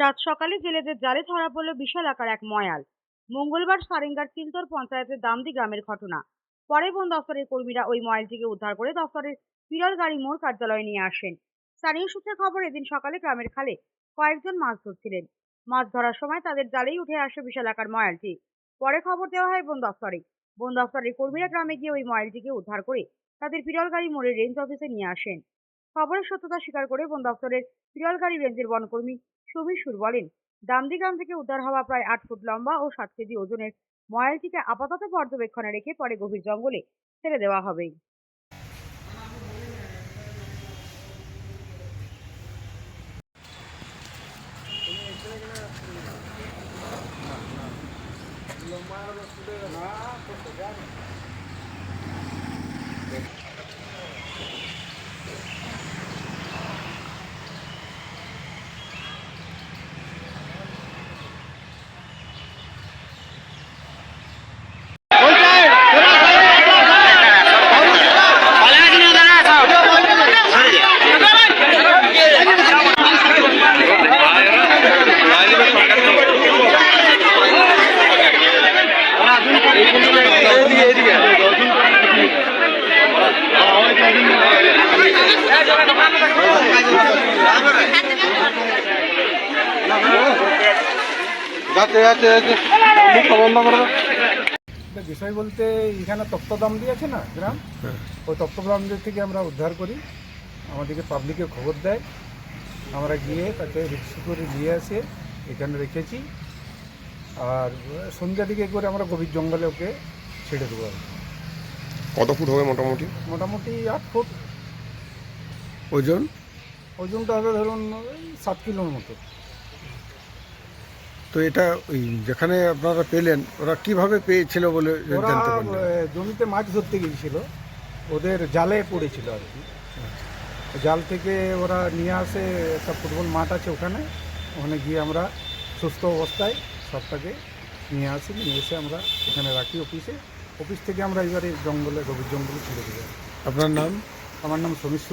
সাত সকালে জেলেদের জালে ধরা পড়ল বিশাল আকার এক ময়াল। মঙ্গলবার সারেঙ্গার চিলতর পঞ্চায়েতের দামদি গ্রামের ঘটনা। পরে বন দফতরের কর্মীরা ওই ময়ালটিকে উদ্ধার করে দফতরের বিরল গাড়ি মোড় কার্যালয়ে নিয়ে আসেন। স্থানীয় সূত্রে খবর, এদিন সকালে গ্রামের খালে কয়েকজন মাছ ধরছিলেন। মাছ ধরার সময় তাদের জালেই উঠে আসে বিশাল আকার ময়ালটি। পরে খবর দেওয়া হয় বন দফতরে। বন দফতরের কর্মীরা গ্রামে গিয়ে ওই ময়ালটিকে উদ্ধার করে তাদের বিরল গাড়ি মোড়ের রেঞ্জ অফিসে নিয়ে আসেন। খবরের সত্যতা স্বীকার করে বন দফতরের বিরলগাড়ি রেঞ্জের বনকর্মী সমীর সুর বলেন। দামদি গ্রাম থেকে উদ্ধার হওয়া প্রায় আট ফুট লম্বা ও সাত কেজি ওজনের ময়ালটিকে আপাতত পর্যবেক্ষণে রেখে পরে গভীর জঙ্গলে ছেড়ে দেওয়া হবে। যাচ্ছে বিষয় বলতে এখানে তপ্তদাম দিয়েছে না গ্রাম? ওই তপ্তদাম থেকে আমরা উদ্ধার করি। আমাদেরকে পাবলিকে খবর দেয়। আমরা গিয়ে তাকে রিক্সি করে নিয়ে আসে এখানে রেখেছি। আর সন্ধ্যা দিকে করে আমরা গভীর জঙ্গলে ওকে ছেড়ে দেবো। কত ফুট হবে মোটামুটি? মোটামুটি আট ফুট। ওজন? ওজনটা হবে ধরুন ওই সাত কিলোর মতো। তো এটা ওই যেখানে আপনারা পেলেন ওরা কীভাবে পেয়েছিল বলে ওরা জানতে পারলেন? আহ, জমিতে মাছ ধরতে গিয়েছিল। ওদের জালে পড়েছিল আর কি। জাল থেকে ওরা নিয়ে আসে একটা ফুটবল মাঠ আছে ওখানে। ওখানে গিয়ে আমরা সুস্থ অবস্থায় সবটাকে নিয়ে আসি নিয়ে এসে আমরা এখানে রাখি অফিসে। অফিস থেকে আমরা এবারে জঙ্গলে গভীর জঙ্গলে ছেড়ে দেবো আপনার নাম? আমার নাম সমীর